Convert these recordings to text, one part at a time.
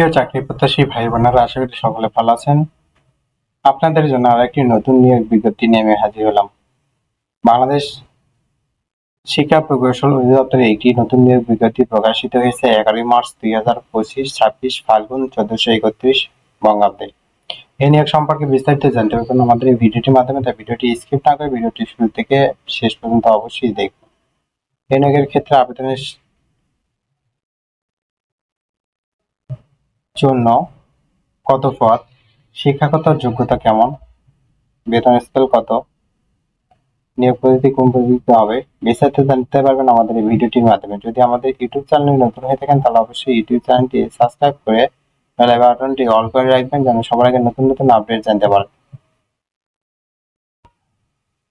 প্রিয় চাকরি প্রত্যাশী ভাই বোনেরা, আশা করি সকলে ভালো আছেন। আপনাদের জন্য আর একটি নতুন নিয়োগ বিজ্ঞপ্তি নিয়ে আমি হাজির হলাম। বাংলাদেশ শিক্ষা প্রকৌশল অধিদপ্তরে একটি নতুন নিয়োগ বিজ্ঞপ্তি প্রকাশিত হয়েছে এগারোই মার্চ দুই হাজার পঁচিশ, ছাব্বিশ ফাল্গুন চোদ্দশো একত্রিশ বঙ্গাব্দে। এই নিয়োগ সম্পর্কে বিস্তারিত জানতে পারবেন আমাদের এই ভিডিওটির মাধ্যমে, তাই ভিডিওটি স্কিপ না করে ভিডিওটি শুরু থেকে শেষ পর্যন্ত অবশ্যই দেখুন। এই নিয়োগের ক্ষেত্রে আবেদনের জন্য কত পদ শিক্ষাগত যোগ্যতা কেমন, বেতন স্কেল কত, নিয়োগ পদ্ধতি কোন পদ্ধতিতে হবে বিস্তারিত জানতে পারবেন আমাদের এই ভিডিওটির মাধ্যমে। যদি আমাদের ইউটিউব চ্যানেলে নতুন হয়ে থাকেন, তাহলে অবশ্যই ইউটিউব চ্যানেলটি সাবস্ক্রাইব করে বেল বাটনটি অল করে রাখবেন, যেন সবার আগে নতুন নতুন আপডেট জানতে পারেন।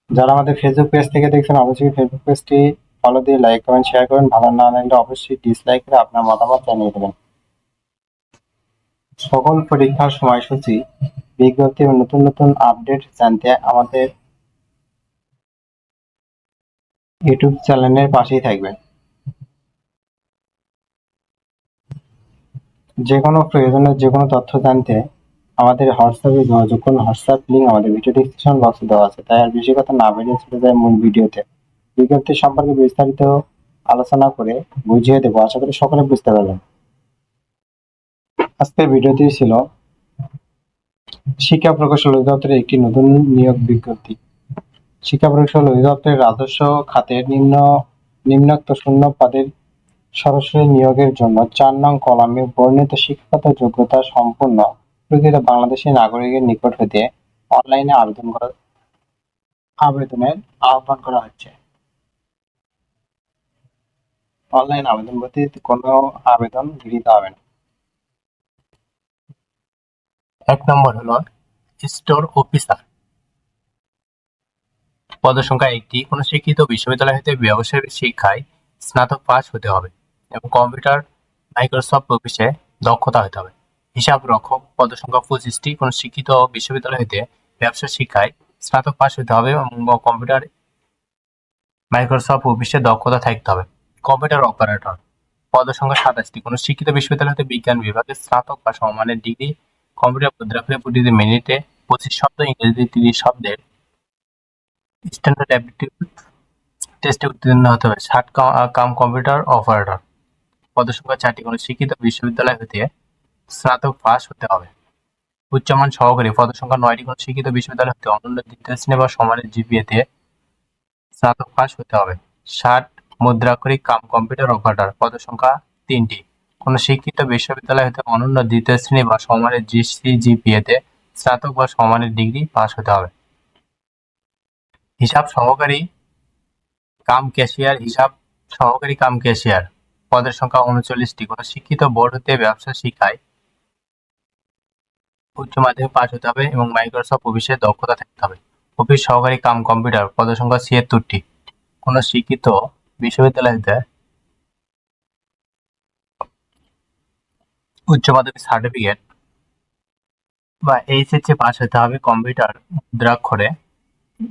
যারা আমাদের ফেসবুক পেজ থেকে দেখছেন, অবশ্যই ফেসবুক পেজটি ফলো দিয়ে লাইক কমেন্ট শেয়ার করুন ভালো না লাগলে অবশ্যই ডিসলাইক করে আপনার মতামত জানিয়ে দেবেন। সকল পরীক্ষার সময়সূচি বিজ্ঞপ্তি এবং নতুন নতুন আপডেট জানতে আমাদের ইউটিউব চ্যানেলের পাশেই থাকবেন। যে কোনো প্রয়োজনের যে কোনো তথ্য জানতে আমাদের হোয়াটসঅ্যাপে যোগাযোগ করুন। হোয়াটসঅ্যাপ লিঙ্ক আমাদের ভিডিও ডিসক্রিপশন বক্সে দেওয়া আছে। তাই আর বেশি কথা না বেরিয়ে চলে যায় মূল ভিডিওতে। বিজ্ঞপ্তি সম্পর্কে বিস্তারিত আলোচনা করে বুঝিয়ে দেবো। আশা করি সকলে বুঝতে পারবেন। আজকের ভিডিওটি ছিল শিক্ষা প্রকৌশল অধিদপ্তরের একটি নতুন নিয়োগ বিজ্ঞপ্তি। শিক্ষা প্রকৌশল অধিদপ্তরের রাজস্ব খাতের নিম্ন, নিম্নোক্ত শূন্য পদের সরাসরি নিয়োগের জন্য চার নং কলামে বর্ণিত শিক্ষাগত যোগ্যতা সম্পূর্ণ প্রকৃত বাংলাদেশী নাগরিকের নিকট হতে অনলাইনে আবেদন করা, আবেদনের আহ্বান করা হচ্ছে। অনলাইন আবেদন বলতে কোনো আবেদন গৃহীত হবে না। এক নম্বর হলো স্টোর অফিসার। পদসংখ্যা একটি। কোনো শিক্ষিত বিশ্ববিদ্যালয় হতে ব্যবসায়িক শিক্ষায় স্নাতক পাস হতে হবে এবং কম্পিউটার, মাইক্রোসফট অফিসে দক্ষতা হতে হবে। হিসাব রক্ষক পদসংখ্যা পঁচিশটি। কোনো শিক্ষিত বিশ্ববিদ্যালয় হতে ব্যবসা, শিক্ষায় স্নাতক পাস হতে হবে এবং কম্পিউটার, মাইক্রোসফট অফিসে দক্ষতা থাকতে হবে। Computer operator. পদসংখ্যা সাতাশটি। কোনো শিক্ষিত বিশ্ববিদ্যালয় হতে বিজ্ঞান বিভাগে স্নাতক বা সমমানের ডিগ্রি কম্পিউটার মুদ্রাক্ষরে প্রতিটি মিনিটে পঁচিশ শব্দ ইংরেজি তিরিশ শব্দের স্ট্যান্ডার্ড অ্যাপটিটিউড টেস্টে উত্তীর্ণ হতে হবে। ষাট কাম কম্পিউটার অপারেটর পদসংখ্যা চারটি কোনো শিক্ষিত বিশ্ববিদ্যালয় হতে স্নাতক পাস হতে হবে। উচ্চমান সহকারী পদসংখ্যা নয়টি কোনো শিক্ষিত বিশ্ববিদ্যালয় হতে অনন্য দ্বিতীয় শ্রেণি বা সমানের জিপিএতে স্নাতক পাস হতে হবে। ষাট মুদ্রাক্ষরিক কাম কম্পিউটার অপারেটর পদসংখ্যা তিনটি। কোন শিক্ষিত বিশ্ববিদ্যালয় হতে অনন্য দ্বিতীয় শ্রেণি বা সমানের জিসিজিপিএতে স্নাতক বা সমানের ডিগ্রি পাস হতে হবে। হিসাব সহকারী কাম ক্যাশিয়ার, হিসাব সহকারী কাম ক্যাশিয়ার পদের সংখ্যা উনচল্লিশটি। কোন শিক্ষিত বোর্ড হতে ব্যবসা শিক্ষায় উচ্চ মাধ্যমিক পাস হতে হবে এবং মাইক্রোসফট অফিসে দক্ষতা থাকতে হবে। অফিস সহকারী কাম কম্পিউটার পদের সংখ্যা ছিয়াত্তরটি। কোন শিক্ষিত বিশ্ববিদ্যালয় হতে উচ্চ মাধ্যমিক সার্টিফিকেট বা এইচএসসি পাস হতে হবে কম্পিউটার মুদ্রাক্ষরে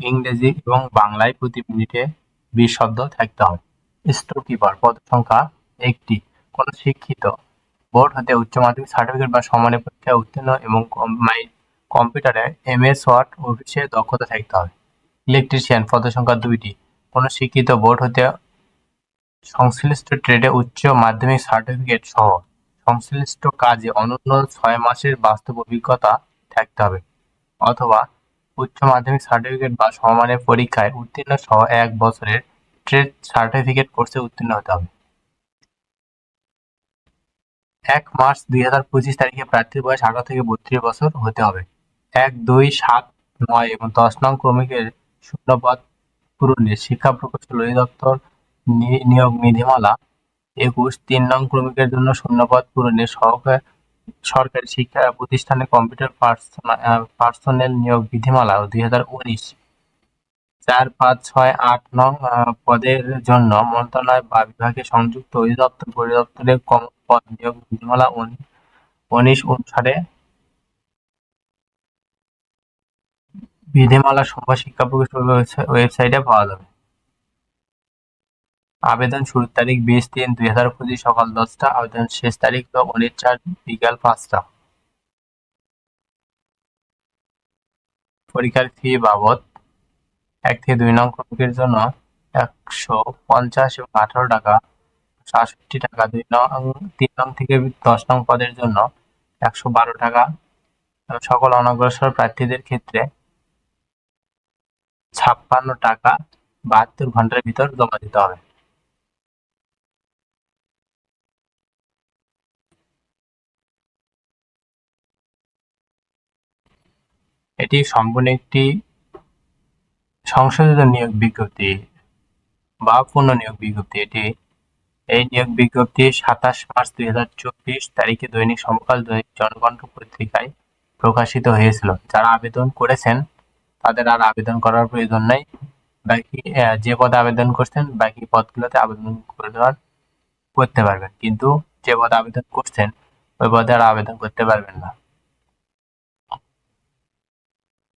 ইংরেজি এবং বাংলায় প্রতি মিনিটে বিশ শব্দ থাকতে হবে। স্টোর কিপার পদ সংখ্যা একটি। কোন শিক্ষিত বোর্ড হতে উচ্চ মাধ্যমিক সার্টিফিকেট বা সমানের পরীক্ষায় উত্তীর্ণ এবং কম্পিউটারে এম এস ওয়ার্ড অফিসে দক্ষতা থাকতে হবে। ইলেকট্রিশিয়ান পদ সংখ্যা দুইটি। কোন শিক্ষিত বোর্ড হতে সংশ্লিষ্ট ট্রেডে উচ্চ মাধ্যমিক সার্টিফিকেট সহ সংশ্লিষ্ট কাজে অনন্য ছয় মাসের বাস্তব অভিজ্ঞতা থাকতে হবে। অথবা উচ্চ মাধ্যমিক সার্টিফিকেট বা সমমানের পরীক্ষায় উত্তীর্ণ সহ এক বছরের ট্রেড সার্টিফিকেট কোর্সে উত্তীর্ণ হতে হবে। এক মার্চ দুই হাজার পঁচিশ তারিখে প্রার্থীর বয়স আঠারো থেকে বত্রিশ বছর হতে হবে। এক, দুই, সাত, নয় এবং দশ নং ক্রমিকের শূন্যপদ পূরণে শিক্ষা প্রকৌশল অধিদপ্তর নিয়োগ নিধিমালা একুশ, তিন নং ক্রমিকের জন্য শূন্যপদ পূরণে সহকারী সরকারি শিক্ষা প্রতিষ্ঠানে কম্পিউটার পার্সোনেল নিয়োগ বিধিমালা দুই হাজার উনিশ। চার, পাঁচ, ছয়, আট, নং পদের জন্য মন্ত্রণালয় বা বিভাগে সংযুক্ত অধিদপ্তর পরিদপ্তরের কম পদ নিয়োগ বিধিমালা উনিশ অনুসারে বিধিমালা সমূহ শিক্ষা প্রকৌশল ওয়েবসাইটে পাওয়া যাবে। আবেদন শুরুর তারিখ বিশ তিন দুই হাজার পঁচিশ সকাল দশটা। আবেদন শেষ তারিখ উনিশ চার, বিকাল পাঁচটা। পরীক্ষার ফি বাবদ এক থেকে দুই নং ক্রমিকের জন্য একশো পঞ্চাশ এবং আঠারো টাকা, সাতষট্টি টাকা দুই নং, তিন নং থেকে দশ নং পদের জন্য একশো বারো টাকা। সকল অনগ্রসর প্রার্থীদের ক্ষেত্রে ছাপ্পান্ন টাকা বাহাত্তর ঘণ্টার ভিতর জমা দিতে হবে। এটি সম্পূর্ণ একটি সংশোধিত নিয়োগ বিজ্ঞপ্তি বা পূর্ণ নিয়োগ বিজ্ঞপ্তি। এটি এই নিয়োগ বিজ্ঞপ্তি সাতাশ মার্চ দুই হাজার চব্বিশ তারিখে দৈনিক সমকাল দৈনিক জনকণ্ঠ পত্রিকায় প্রকাশিত হয়েছিল। যারা আবেদন করেছেন, তাদের আর আবেদন করার প্রয়োজন নেই। বাকি যে পদে আবেদন করছেন, বাকি পদগুলোতে আবেদন করে দেওয়ার করতে পারবেন। কিন্তু যে পদে আবেদন করছেন, ওই পদে আর আবেদন করতে পারবেন না।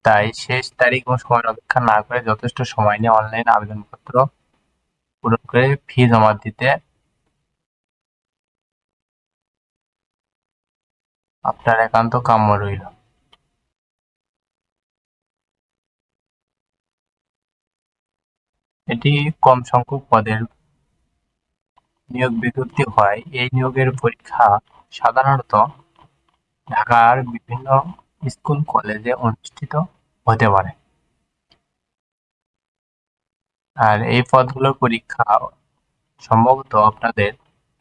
তাই শেষ তারিখ ও সময় অপেক্ষা না করে যথেষ্ট সময় নিয়ে অনলাইন আবেদনপত্র পূরণ করে ফি জমা দিতে আপনার একান্ত কাম্য রইল। এটি কম সংখ্যক পদের নিয়োগ বিজ্ঞপ্তি হয়। এই নিয়োগের পরীক্ষা সাধারণত ঢাকার বিভিন্ন স্কুল, কলেজে অনুষ্ঠিত হতে পারে। আর এই পদগুলোর পরীক্ষা সম্ভবত আপনাদের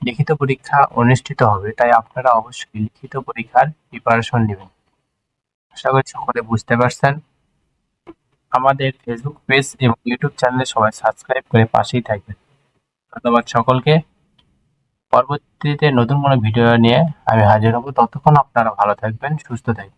লিখিত পরীক্ষা অনুষ্ঠিত হবে, তাই আপনারা অবশ্যই লিখিত পরীক্ষার প্রিপারেশন নেবেন। আশা করি সকলে বুঝতে পারছেন। আমাদের ফেসবুক পেজ এবং ইউটিউব চ্যানেলে সবাই সাবস্ক্রাইব করে পাশেই থাকবেন। ধন্যবাদ সকলকে। পরবর্তীতে নতুন কোনো ভিডিও নিয়ে আমি হাজির হব। ততক্ষণ আপনারা ভালো থাকবেন, সুস্থ থাকবেন।